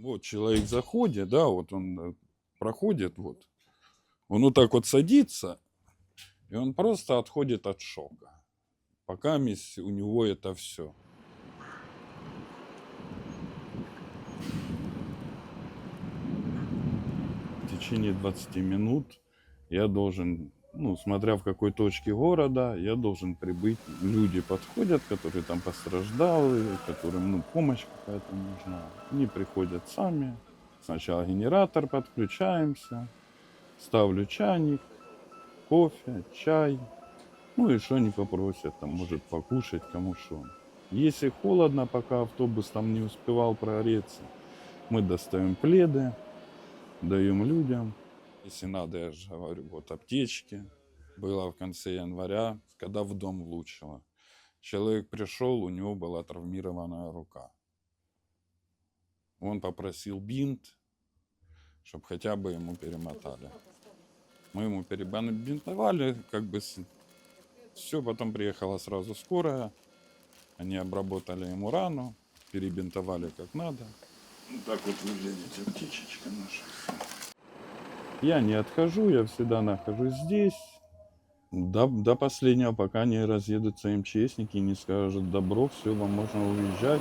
Вот человек заходит, да, вот он э, проходит, вот. Он вот так вот садится, и он просто отходит от шока. Пока у него это все. В течение 20 минут я должен, ну, смотря в какой точке города, я должен прибыть. Люди подходят, которые там постраждали, которым, ну, помощь какая-то нужна. Они приходят сами. Сначала генератор подключаемся, ставлю чайник, кофе, чай. Ну и что они попросят, там, может, покушать, кому что. Если холодно, пока автобус там не успевал прогреться, мы достаем пледы, даем людям. Если надо, я же говорю, вот аптечки. Было в конце января, когда в дом влучило. Человек пришел, у него была травмированная рука. Он попросил бинт, чтобы хотя бы ему перемотали. Мы ему перебинтовали, как бы все, потом приехала сразу скорая. Они обработали ему рану, перебинтовали как надо. Вот так вот выглядит аптечечка наша. Я не отхожу, я всегда нахожусь здесь. До, до последнего, пока не разъедутся МЧСники и не скажут, добро, все, вам можно уезжать.